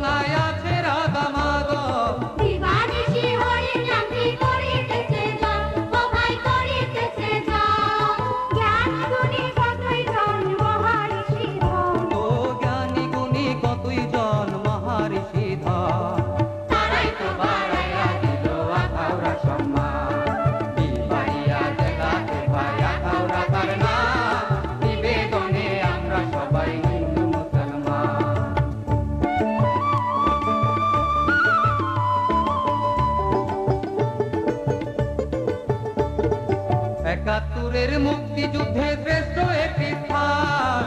来呀 একাত্তরের মুক্তিযুদ্ধে শ্রেষ্ঠ একটি স্থান।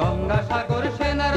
গঙ্গাসাগর সেনার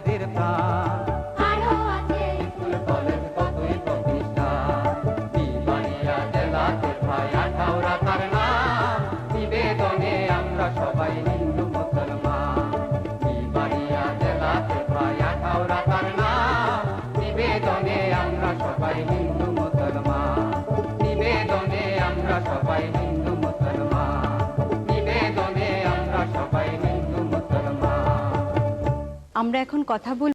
আমরা এখন কথা বল